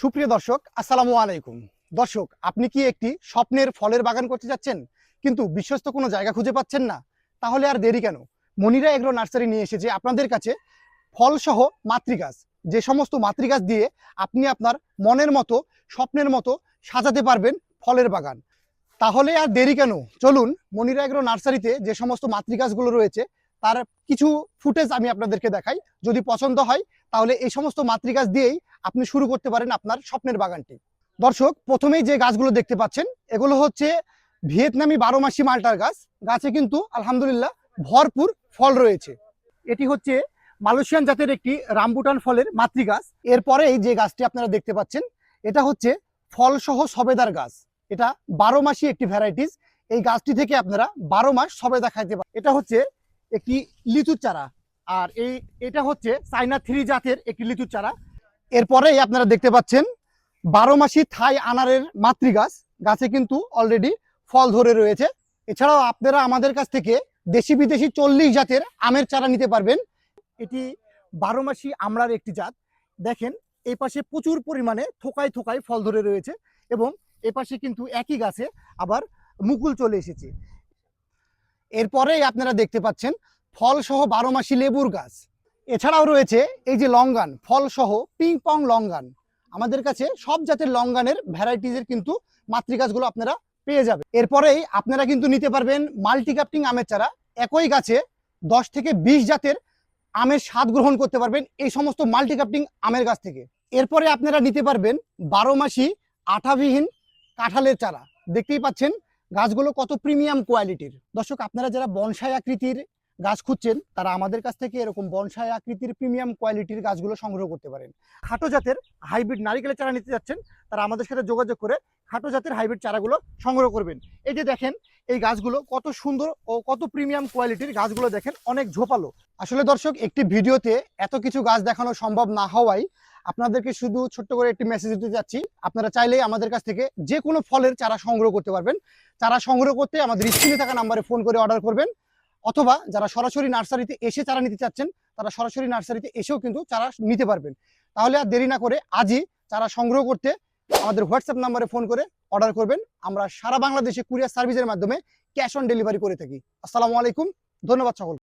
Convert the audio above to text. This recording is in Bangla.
সুপ্রিয় দর্শক, আসসালামু আলাইকুম। দর্শক, আপনি কি একটি স্বপ্নের ফলের বাগান করতে যাচ্ছেন? কিন্তু বিশ্বস্ত কোনো জায়গা খুঁজে পাচ্ছেন না। তাহলে আর দেরি কেন? মনিরা এগ্রো নার্সারি নিয়ে এসেছে আপনাদের কাছে ফলসহ মাতৃগাছ। যে সমস্ত মাতৃগাছ দিয়ে আপনি আপনার মনের মতো, স্বপ্নের মতো সাজাতে পারবেন ফলের বাগান। তাহলে আর দেরি কেন? চলুন মনিরা এগ্রো নার্সারিতে যে সমস্ত মাতৃগাছগুলো রয়েছে, তার কিছু ফুটেজ আমি আপনাদেরকে দেখাই। যদি পছন্দ হয় তাহলে এই সমস্ত মাতৃগাছ দিয়েই আপনি শুরু করতে পারেন আপনার স্বপ্নের বাগানটি। দর্শক, প্রথমেই যে গাছগুলো দেখতে পাচ্ছেন, এগুলো হচ্ছে ভিয়েতনামি বারো মাসি মালটার গাছ। গাছে কিন্তু আলহামদুলিল্লাহ ভরপুর ফল রয়েছে। এটি হচ্ছে মালয়েশিয়ান জাতের একটি রামবুটান ফলের মাতৃগাছ। এরপরেই যে গাছটি আপনারা দেখতে পাচ্ছেন, এটা হচ্ছে ফলসহ সবেদার গাছ। এটা বারো মাসি একটি ভ্যারাইটিস। এই গাছটি থেকে আপনারা বারো মাস সবেদা খাইতে পারেন এটা হচ্ছে একটি লিচুর চারা। আর এই, এটা হচ্ছে চাইনা থ্রি জাতের একটি লিচুর চারা। এরপরেই আপনারা দেখতে পাচ্ছেন বারো মাসি থাই আনারের মাতৃগাছ। গাছে কিন্তু অলরেডি ফল ধরে রয়েছে। এছাড়াও আপনারা আমাদের কাছ থেকে দেশি বিদেশি চল্লিশ জাতের আমের চারা নিতে পারবেন। এটি বারো মাসি আমড়ার একটি জাত। দেখেন এই পাশে প্রচুর পরিমাণে থোকায় থোকায় ফল ধরে রয়েছে এবং এ পাশে কিন্তু একই গাছে আবার মুকুল চলে এসেছে। এরপরেই আপনারা দেখতে পাচ্ছেন ফল সহ বারো মাসি লেবুর গাছ। এছাড়াও রয়েছে এই যে লঙ্গান ফল সহ পিং পং লঙ্গান। আমাদের কাছে সব জাতের লঙ্গানের ভ্যারাইটিজের কিন্তু মাতৃগাছগুলো আপনারা পেয়ে যাবে এরপরেই আপনারা কিন্তু নিতে পারবেন মাল্টিকাপটিং আমের চারা। একই গাছে দশ থেকে বিশ জাতের আমের স্বাদ গ্রহণ করতে পারবেন এই সমস্ত মাল্টিকাপটিং আমের গাছ থেকে। এরপরে আপনারা নিতে পারবেন বারো মাসি আঠাবিহীন কাঁঠালের চারা। দেখতেই পাচ্ছেন গাছগুলো কত প্রিমিয়াম কোয়ালিটির দর্শক, আপনারা যারা বনসাই আকৃতির গাছ খুঁজছেন, তারা আমাদের কাছ থেকে এরকম বনসাই আকৃতির প্রিমিয়াম কোয়ালিটির গাছগুলো সংগ্রহ করতে পারেন। খাটো জাতের হাইব্রিড নারিকেলের চারা নিতে যাচ্ছেন, তারা আমাদের সাথে যোগাযোগ করে খাটো জাতের হাইব্রিড চারাগুলো সংগ্রহ করবেন। এই যে দেখেন, এই গাছগুলো কত সুন্দর ও কত প্রিমিয়াম কোয়ালিটির গাছগুলো দেখেন, অনেক ঝোপালো। আসলে দর্শক, একটি ভিডিওতে এত কিছু গাছ দেখানো সম্ভব না হওয়ায় আপনাদেরকে শুধু ছোট্ট করে একটি মেসেজ দিতে যাচ্ছি, আপনারা চাইলেই আমাদের কাছ থেকে যে কোনো ফলের চারা সংগ্রহ করতে পারবেন। চারা সংগ্রহ করতে আমাদের স্ক্রিনে থাকা নাম্বারে ফোন করে অর্ডার করবেন। অথবা যারা সরাসরি নার্সারিতে এসে চারা নিতে চাচ্ছেন, তারা সরাসরি নার্সারিতে এসেও কিন্তু চারা নিতে পারবেন। তাহলে আর দেরি না করে আজই চারা সংগ্রহ করতে আমাদের হোয়াটসঅ্যাপ নাম্বারে ফোন করে অর্ডার করবেন। আমরা সারা বাংলাদেশে কুরিয়ার সার্ভিসের মাধ্যমে ক্যাশ অন ডেলিভারি করে থাকি। আসসালামু আলাইকুম, ধন্যবাদ সকল